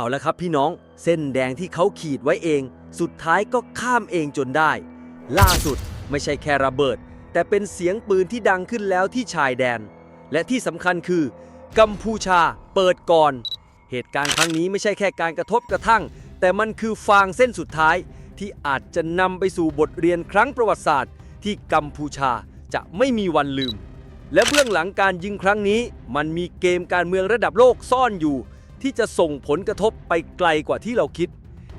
เอาละครับพี่น้อง เส้นแดงที่เขาขีดไว้เอง สุดท้ายก็ข้ามเองจนได้ ล่าสุดไม่ใช่แค่ระเบิด แต่เป็นเสียงปืนที่ดังขึ้นแล้วที่ชายแดน และที่สำคัญคือ กัมพูชาเปิดก่อน เหตุการณ์ครั้งนี้ไม่ใช่แค่การกระทบกระทั่ง แต่มันคือฟางเส้นสุดท้าย ที่อาจจะนำไปสู่บทเรียนครั้งประวัติศาสตร์ ที่กัมพูชาจะไม่มีวันลืม และเบื้องหลังการยิงครั้งนี้ มันมีเกมการเมืองระดับโลกซ่อนอยู่ ที่จะส่งผลกระทบไปไกลกว่าที่เราคิด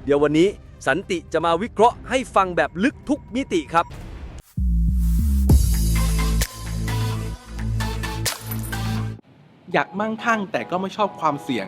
เดี๋ยววันนี้สันติจะมาวิเคราะห์ให้ฟังแบบลึกทุกมิติครับ อยากมั่งคั่งแต่ก็ไม่ชอบความเสี่ยง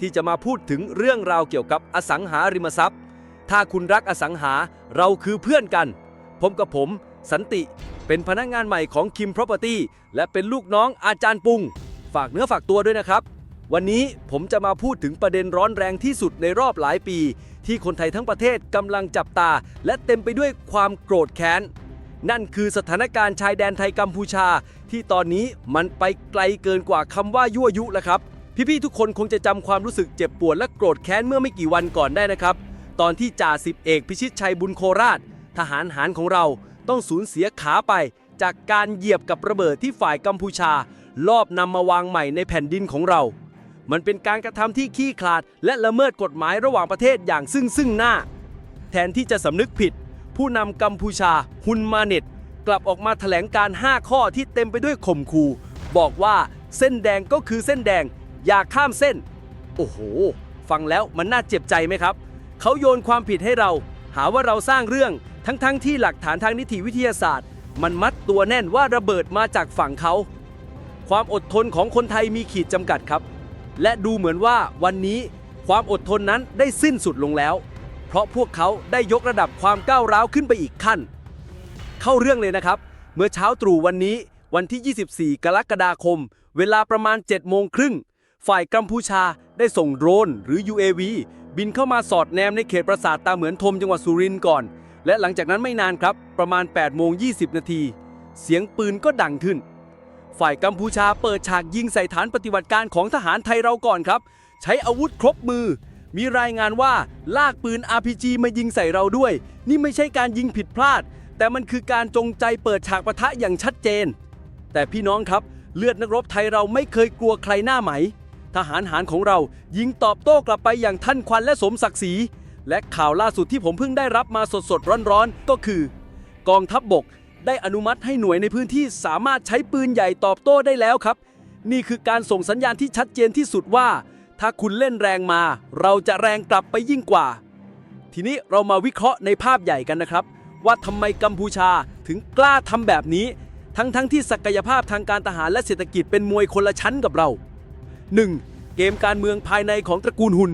ที่จะมาพูดถึงเรื่องราวเกี่ยวกับอสังหาริมทรัพย์ ถ้าคุณรักอสังหาเราคือเพื่อนกัน ผมกับผม สันติ เป็นพนักงานใหม่ของ Kim Property และเป็นลูกน้องอาจารย์ปุง ฝากเนื้อฝากตัวด้วยนะครับ วันนี้ผมจะมาพูดถึงประเด็นร้อนแรงที่สุดในรอบหลายปี ที่คนไทยทั้งประเทศกำลังจับตา และเต็มไปด้วยความโกรธแค้นนั่นคือสถานการณ์ชายแดนไทยกัมพูชา ที่ตอนนี้มันไปไกลเกินกว่าคำว่ายั่วยุแล้วครับ พี่ๆทุกคนคงจะจำความรู้สึกเจ็บปวดและโกรธแค้นเมื่อไม่กี่วันก่อนได้นะครับ ตอนที่จ่าสิบเอกพิชิตชัยบุญโคราช ทหารหารของเราต้องสูญเสียขาไป จากการเหยียบกับระเบิดที่ฝ่ายกัมพูชา ลอบนำมาวางใหม่ในแผ่นดินของเรา มันเป็นการกระทำที่ขี้ขลาด และละเมิดกฎหมายระหว่างประเทศอย่างซึ่งซึ่งหน้า แทนที่จะสำนึกผิด ผู้นำกัมพูชาฮุนมาเน็ต กลับออกมาแถลงการ 5 ข้อที่เต็มไปด้วยข่มขู่บอกว่าเส้นแดงก็คือเส้นแดง อย่าข้ามเส้น โอ้โห ฟังแล้วมันน่าเจ็บใจไหมครับ เขาโยนความผิดให้เรา หาว่าเราสร้างเรื่องทั้งๆทที่หลักฐานทางนิติวิทยาศาสตร์ มันมัดตัวแน่นว่าระเบิดมาจากฝั่งเขา ความอดทนของคนไทยมีขีดจำกัดครับ และดูเหมือนว่าวันนี้ความอดทนนั้นได้สิ้นสุดลงแล้ว เพราะพวกเขาได้ยกระดับความก้าวร้าวขึ้นไปอีกขั้น เข้าเรื่องเลยนะครับ เมื่อเช้าตรู่วันนี้วันที่ 24 กรกฎาคม เวลาประมาณ7โมงครึ่ง ฝ่ายกัมพูชาได้ส่งโดรนหรือ UAV บินเข้ามาสอดแนมในเขตปราสาทตาเหมือนทมจังหวัดสุรินทร์ก่อน และหลังจากนั้นไม่นานครับ ประมาณ8โมง20 นาที เสียงปืนก็ดังขึ้น ฝ่ายกัมพูชาเปิดฉากยิงใส่ฐานปฏิบัติการของทหารไทยเราก่อนครับ ใช้อาวุธครบมือ มีรายงานว่าลากปืน RPG มายิงใส่เราด้วย นี่ไม่ใช่การยิงผิดพลาด แต่มันคือการจงใจเปิดฉากปะทะอย่างชัดเจน แต่พี่น้องครับเลือดนักรบไทยเราไม่เคยกลัวใครหน้าไหม ทหารหารของเรายิงตอบโต้กลับไปอย่างท่านควันและสมศักดิ์ศรี และข่าวล่าสุดที่ผมเพิ่งได้รับมาสดๆร้อนๆ ก็คือ กองทัพบบกได้อนุมัติให้หน่วยในพื้นที่สามารถใช้ปืนใหญ่ตอบโต้ได้แล้วครับ นี่คือการส่งสัญญาณที่ชัดเจนที่สุดว่า ถ้าคุณเล่นแรงมา เราจะแรงกลับไปยิ่งกว่า ทีนี้เรามาวิเคราะห์ในภาพใหญ่กันนะครับ ว่าทำไมกัมพูชาถึงกล้าทำแบบนี้ ทั้งๆทที่ศักยภาพทางการทหารและเศรษฐกิจเป็นมวยคนละชั้นกับเรา 1. เกมการเมืองภายในของตระกูลหุน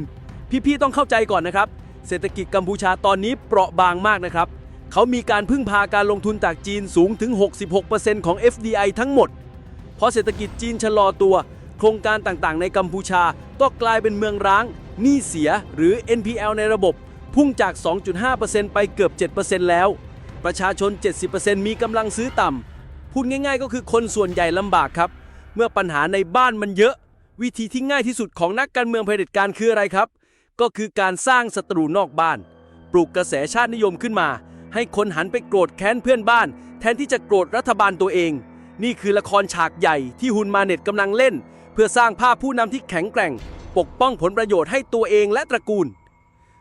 พี่ๆต้องเข้าใจก่อนนะครับ เศรษฐกิจกัมพูชาตอนนี้เปราะบางมากนะครับ เขามีการพึ่งพาการลงทุนจากจีนสูงถึง 66%ของ FDI ทั้งหมด เพราะเศรษฐกิจจีนชะลอตัว โครงการต่างๆ ในกัมพูชาก็กลายเป็นเมืองร้างหนี้เสียหรือ NPL ในระบบ พุ่งจาก 2.5%ไปเกือบ 7%แล้ว ประชาชน 70%มีกำลังซื้อต่ำพูดง่ายๆ ก็คือคนส่วนใหญ่ลำบากครับ เมื่อปัญหาในบ้านมันเยอะ วิธีที่ง่ายที่สุดของนักการเมืองเผด็จการคืออะไรครับ ก็คือการสร้างศัตรูนอกบ้าน ปลูกกระแสชาตินิยมขึ้นมา ให้คนหันไปโกรธแค้นเพื่อนบ้าน แทนที่จะโกรธรัฐบาลตัวเอง นี่คือละครฉากใหญ่ที่ฮุนมาเน็ตกำลังเล่น เพื่อสร้างภาพผู้นำที่แข็งแกร่ง ปกป้องผลประโยชน์ให้ตัวเองและตระกูล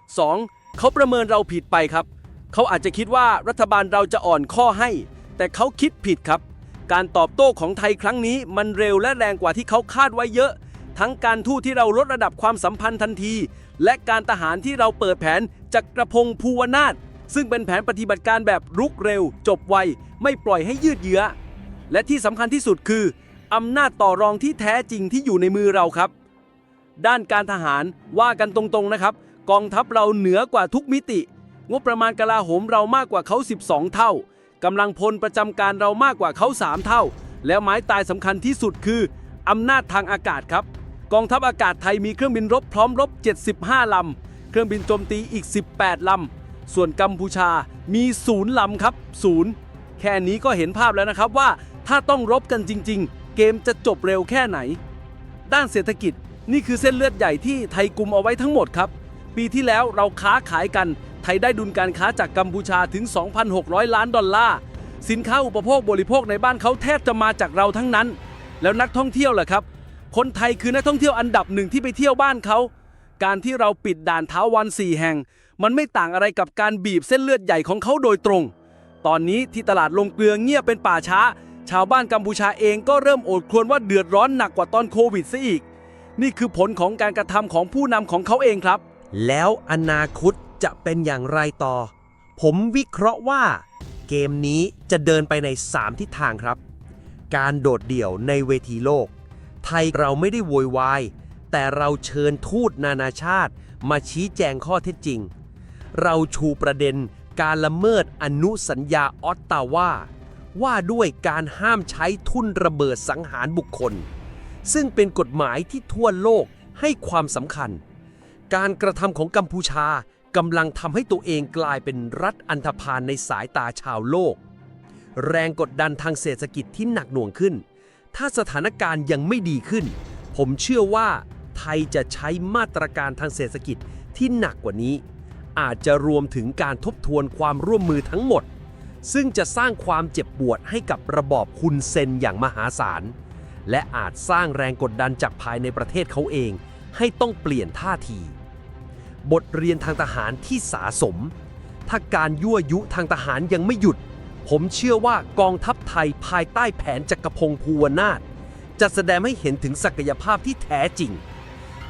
2. เขาประเมินเราผิดไปครับ เขาอาจจะคิดว่ารัฐบาลเราจะอ่อนข้อให้ แต่เขาคิดผิดครับ การตอบโต้ของไทยครั้งนี้มันเร็วและแรงกว่าที่เขาคาดไว้เยอะ ทั้งการทูตที่เราลดระดับความสัมพันธ์ทันที และการทหารที่เราเปิดแผนจักรพงศ์ภูวนาถซึ่งเป็นแผนปฏิบัติการแบบรุกเร็ว จบไว ไม่ปล่อยให้ยืดเยื้อ และที่สำคัญที่สุดคืออำนาจต่อรองที่แท้จริงที่อยู่ในมือเราครับ ด้านการทหารว่ากันตรงๆนะครับ กองทัพเราเหนือกว่าทุกมิติ งบประมาณกลาโหมเรามากกว่าเขา 12 เท่ากำลังพลประจำการเรามากกว่าเขา 3 เท่า แล้วไม้ตายสำคัญที่สุดคืออำนาจทางอากาศครับ กองทัพอากาศไทยมีเครื่องบินรบพร้อมรบ 75 ลำ เครื่องบินโจมตีอีก 18 ลำ ส่วนกัมพูชามีศูนย์ลำครับศูนย์แค่นี้ก็เห็นภาพแล้วนะครับว่าถ้าต้องรบกันจริง ๆ เกมจะจบเร็วแค่ไหน ด้านเศรษฐกิจนี่คือเส้นเลือดใหญ่ที่ไทยกลุ่มเอาไว้ทั้งหมดครับ ปีที่แล้วเราค้าขายกัน ไทยได้ดุลการค้าจากกัมพูชาถึง 2,600 ล้านดอลลาร์ สินค้าอุปโภคบริโภคในบ้านเขาแทบจะมาจากเราทั้งนั้น แล้วนักท่องเที่ยวล่ะครับ คนไทยคือนักท่องเที่ยวอันดับหนึ่งที่ไปเที่ยวบ้านเขา การที่เราปิดด่านเท้าวันสี่แห่ง มันไม่ต่างอะไรกับการบีบเส้นเลือดใหญ่ของเขาโดยตรง ตอนนี้ที่ตลาดลงเกลือเงียบเป็นป่าช้า ชาวบ้านกัมพูชาเองก็เริ่มโอดครวญว่าเดือดร้อนหนักกว่าตอนโควิดซะอีก นี่คือผลของการกระทำของผู้นำของเขาเองครับ แล้วอนาคตจะเป็นอย่างไรต่อ ผมวิเคราะห์ว่า เกมนี้จะเดินไปใน 3 ทิศทางครับ การโดดเดี่ยวในเวทีโลก ไทยเราไม่ได้โวยวาย แต่เราเชิญทูตนานาชาติ มาชี้แจงข้อเท็จจริง เราชูประเด็นการละเมิดอนุสัญญาออตตาว่าว่าด้วยการห้ามใช้ทุ่นระเบิดสังหารบุคคล ซึ่งเป็นกฎหมายที่ทั่วโลกให้ความสำคัญ การกระทำของกัมพูชากำลังทำให้ตัวเองกลายเป็นรัฐอันธพาลในสายตาชาวโลก แรงกดดันทางเศรษฐกิจที่หนักหน่วงขึ้น ถ้าสถานการณ์ยังไม่ดีขึ้น ผมเชื่อว่าไทยจะใช้มาตรการทางเศรษฐกิจที่หนักกว่านี้ อาจจะรวมถึงการทบทวนความร่วมมือทั้งหมด ซึ่งจะสร้างความเจ็บปวดให้กับระบอบฮุนเซนอย่างมหาศาล และอาจสร้างแรงกดดันจากภายในประเทศเขาเอง ให้ต้องเปลี่ยนท่าที บทเรียนทางทหารที่สาสม ถ้าการยั่วยุทางทหารยังไม่หยุด ผมเชื่อว่ากองทัพไทยภายใต้แผนจักรพงศ์ภูวนาถจะแสดงให้เห็นถึงศักยภาพที่แท้จริง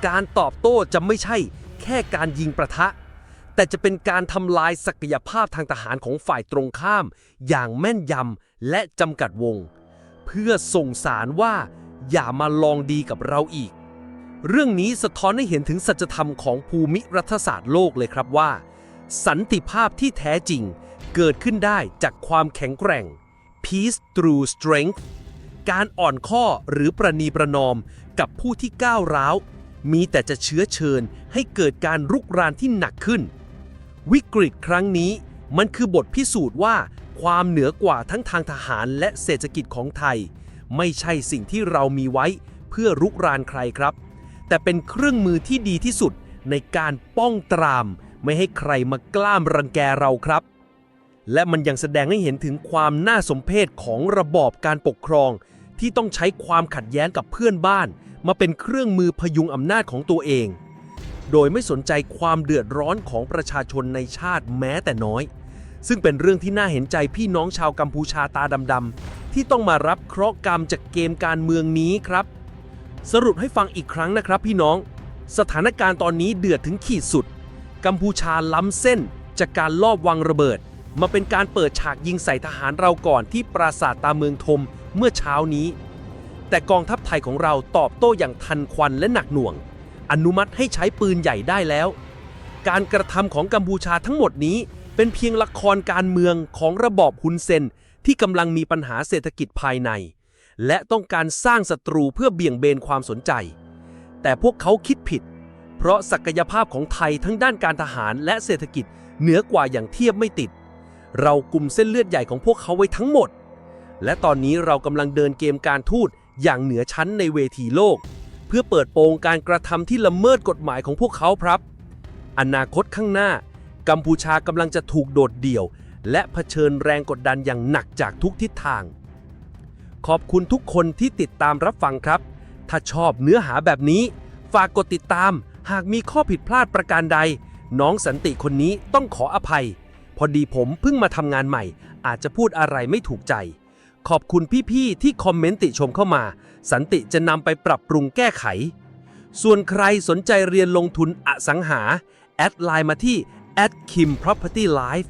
การตอบโต้จะไม่ใช่แค่การยิงประทะ แต่จะเป็นการทำลายศักยภาพทางทหารของฝ่ายตรงข้าม อย่างแม่นยำและจำกัดวง เพื่อส่งสารว่า อย่ามาลองดีกับเราอีก เรื่องนี้สะท้อนให้เห็นถึงสัจธรรมของภูมิรัฐศาสตร์โลกเลยครับว่า สันติภาพที่แท้จริง เกิดขึ้นได้จากความแข็งแกร่ง peace through strength การอ่อนข้อหรือประนีประนอมกับผู้ที่ก้าวร้าว มีแต่จะเชื้อเชิญให้เกิดการรุกรานที่หนักขึ้น วิกฤตครั้งนี้มันคือบทพิสูจน์ว่า ความเหนือกว่าทั้งทางทหารและเศรษฐกิจของไทย ไม่ใช่สิ่งที่เรามีไว้เพื่อรุกรานใครครับ แต่เป็นเครื่องมือที่ดีที่สุดในการป้องตราม ไม่ให้ใครมากล้ามรังแกเราครับ และมันยังแสดงให้เห็นถึงความน่าสมเพชของระบอบการปกครอง ที่ต้องใช้ความขัดแย้งกับเพื่อนบ้าน มาเป็นเครื่องมือพยุงอำนาจของตัวเอง โดยไม่สนใจความเดือดร้อนของประชาชนในชาติแม้แต่น้อย ซึ่งเป็นเรื่องที่น่าเห็นใจพี่น้องชาวกัมพูชาตาดำๆที่ต้องมารับเคราะห์กรรมจากเกมการเมืองนี้ครับ สรุปให้ฟังอีกครั้งนะครับ พี่น้อง สถานการณ์ตอนนี้เดือดถึงขีดสุด กัมพูชาล้ำเส้นจากการลอบวางระเบิด มาเป็นการเปิดฉากยิงใส่ทหารเราก่อนที่ปราสาทตาเมืองทมเมื่อเช้านี้ แต่กองทัพไทยของเราตอบโต้อย่างทันควันและหนักหน่วง อนุมัติให้ใช้ปืนใหญ่ได้แล้ว การกระทำของกัมพูชาทั้งหมดนี้ เป็นเพียงละครการเมืองของระบอบฮุนเซน ที่กำลังมีปัญหาเศรษฐกิจภายใน และต้องการสร้างศัตรูเพื่อเบี่ยงเบนความสนใจ แต่พวกเขาคิดผิด เพราะศักยภาพของไทยทั้งด้านการทหารและเศรษฐกิจเหนือกว่าอย่างเทียบไม่ติด เรากลุ่มเส้นเลือดใหญ่ของพวกเขาไว้ทั้งหมด และตอนนี้เรากำลังเดินเกมการทูตอย่างเหนือชั้นในเวทีโลก เพื่อเปิดโปงการกระทำที่ละเมิดกฎหมายของพวกเขาครับ อนาคตข้างหน้า กัมพูชากำลังจะถูกโดดเดี่ยว และเผชิญแรงกดดันอย่างหนักจากทุกทิศทาง ขอบคุณทุกคนที่ติดตามรับฟังครับ ถ้าชอบเนื้อหาแบบนี้ ฝากกดติดตาม หากมีข้อผิดพลาดประการใด น้องสันติคนนี้ต้องขออภัย พอดีผมเพิ่งมาทำงานใหม่ อาจจะพูดอะไรไม่ถูกใจ ขอบคุณพี่ๆที่คอมเมนต์ติชมเข้ามา สันติจะนำไปปรับปรุงแก้ไข ส่วนใครสนใจเรียนลงทุนอสังหา แอดไลน์มาที่ @kim property life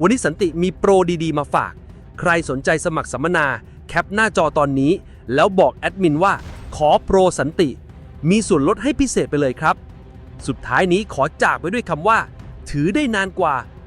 วันนี้สันติมีโปรดีๆ มาฝาก ใครสนใจสมัครสัมมนา แคปหน้าจอตอนนี้ แล้วบอกแอดมินว่า ขอโปรสันติ มีส่วนลดให้พิเศษไปเลยครับ สุดท้ายนี้ขอจากไปด้วยคำว่า ถือได้นานกว่า